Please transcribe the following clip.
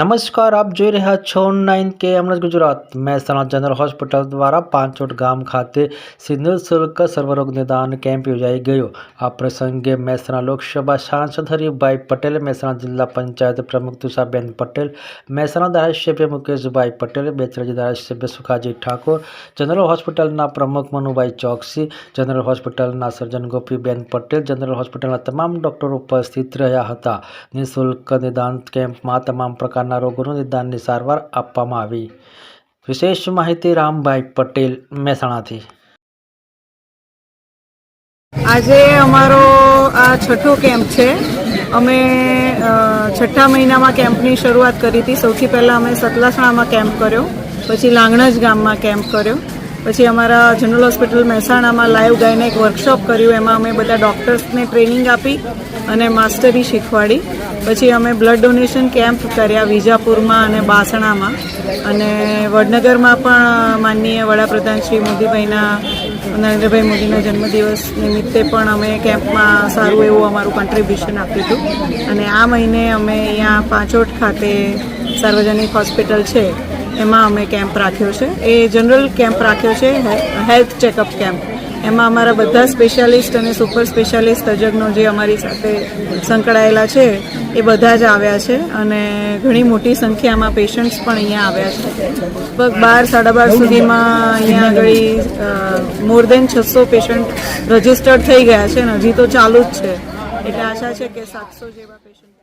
નમસ્કાર, આપ જોઈ રહ્યા છો નાઇન કે MS Gujarat. Mehsana general hospital દ્વારા પાંચોટ ગામ ખાતે સિંધુ શુલ્ક સર્વરોગ નિદાન કેમ્પ યોજાઈ ગયો. આ પ્રસંગે મહેસાણા લોકસભા સાંસદ હરિભાઈ પટેલ, મહેસાણા જિલ્લા પંચાયત પ્રમુખ તુષાબેન પટેલ, મહેસાણા ધારાસભ્ય મુકેશભાઈ પટેલ, બેચરાજી ધારાસભ્ય સુખાજી ઠાકોર, જનરલ હોસ્પિટલના પ્રમુખ મનુભાઈ ચોકસી, જનરલ હોસ્પિટલના સર્જન ગોપીબેન પટેલ, જનરલ હોસ્પિટલના તમામ ડૉક્ટરો ઉપસ્થિત રહ્યા હતા. નિઃશુલ્ક નિદાન કેમ્પમાં તમામ પ્રકારના રોગોનું નિદાનની સારવાર આપવામાં આવી. વિશેષ માહિતી રામભાઈ પટેલ, મહેસાણાથી. આજે અમારો આ છઠ્ઠો કેમ્પ છે. અમે છઠ્ઠા મહિનામાં કેમ્પની શરૂઆત કરી હતી. સૌથી પહેલાં અમે સતલાસણામાં કેમ્પ કર્યો, પછી લાંગણજ ગામમાં કેમ્પ કર્યો, પછી અમારા જનરલ હોસ્પિટલ મહેસાણામાં લાઈવ ગાઈને એક વર્કશોપ કર્યું. એમાં અમે બધા ડૉક્ટર્સને ટ્રેનિંગ આપી અને માસ્ટરી શીખવાડી. પછી અમે બ્લડ ડોનેશન કેમ્પ કર્યા વિજાપુરમાં અને બાસણામાં. અને વડનગરમાં પણ માનનીય વડાપ્રધાન શ્રી મોદીભાઈના, નરેન્દ્રભાઈ મોદીના જન્મદિવસ નિમિત્તે પણ અમે કેમ્પમાં સારું એવું અમારું કોન્ટ્રીબ્યુશન આપ્યું હતું. અને આ મહિને અમે અહીંયા પાંચોટ ખાતે સાર્વજનિક હોસ્પિટલ છે, એમાં અમે કેમ્પ રાખ્યો છે. એ જનરલ કેમ્પ રાખ્યો છે, હેલ્થ ચેકઅપ કેમ્પ. એમાં અમારા બધા સ્પેશિયાલિસ્ટ અને સુપર સ્પેશિયાલિસ્ટ તજજ્ઞો જે અમારી સાથે સંકળાયેલા છે, એ બધા જ આવ્યા છે અને ઘણી મોટી સંખ્યામાં પેશન્ટ્સ પણ અહીંયા આવ્યા છે. લગભગ બાર, સાડા બાર સુધીમાં અહીંયા આગળ મોર દેન છસો પેશન્ટ રજીસ્ટર્ડ થઈ ગયા છે અને હજી તો ચાલુ જ છે. એટલે આશા છે કે સાતસો જેવા પેશન્ટ